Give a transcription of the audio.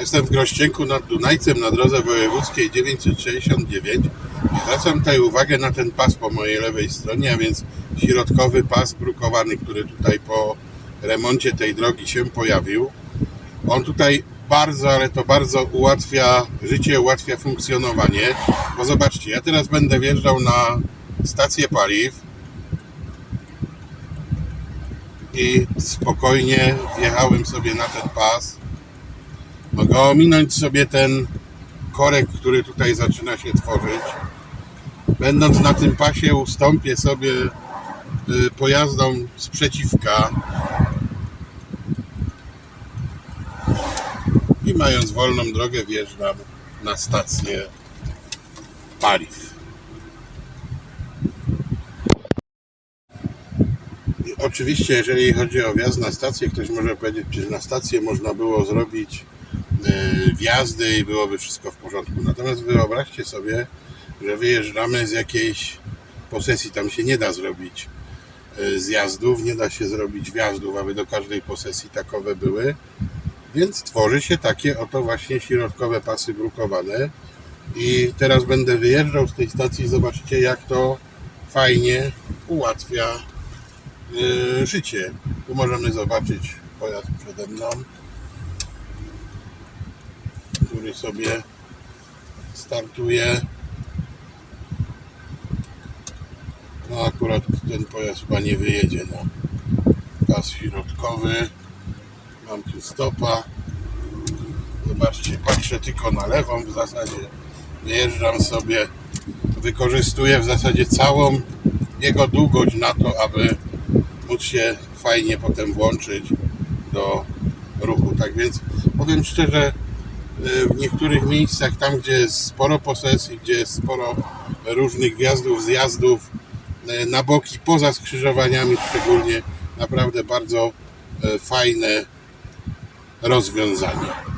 Jestem w Grościenku nad Dunajcem na drodze wojewódzkiej 969 i zwracam tutaj uwagę na ten pas po mojej lewej stronie, a więc środkowy pas brukowany, który tutaj po remoncie tej drogi się pojawił. On tutaj bardzo, ale to bardzo ułatwia życie, ułatwia funkcjonowanie, bo zobaczcie, ja teraz będę wjeżdżał na stację paliw i spokojnie wjechałem sobie na ten pas. Mogę ominąć sobie ten korek, który tutaj zaczyna się tworzyć. Będąc na tym pasie ustąpię sobie y, pojazdom sprzeciwka i mając wolną drogę wjeżdżam na stację paliw. Oczywiście, jeżeli chodzi o wjazd na stację, ktoś może powiedzieć, że na stację można było zrobić wjazdy i byłoby wszystko w porządku. Natomiast wyobraźcie sobie, że wyjeżdżamy z jakiejś posesji, tam się nie da zrobić y, zjazdów, nie da się zrobić wjazdów, aby do każdej posesji takowe były. Więc tworzy się takie oto właśnie środkowe pasy brukowane. I teraz będę wyjeżdżał z tej stacji. Zobaczcie, jak to fajnie ułatwia yy, życie. Tu możemy zobaczyć pojazd przede mną, który sobie startuje. No akurat ten pojazd chyba nie wyjedzie na pas środkowy. Mam tu stopa. Zobaczcie, patrzę tylko na lewą w zasadzie. Wyjeżdżam sobie, wykorzystuję w zasadzie całą jego długość na to, aby móc się fajnie potem włączyć do ruchu. Tak więc powiem szczerze, w niektórych miejscach, tam gdzie jest sporo posesji, gdzie jest sporo różnych wjazdów, zjazdów y, na boki, poza skrzyżowaniami szczególnie, naprawdę bardzo y, fajne rozwiązanie.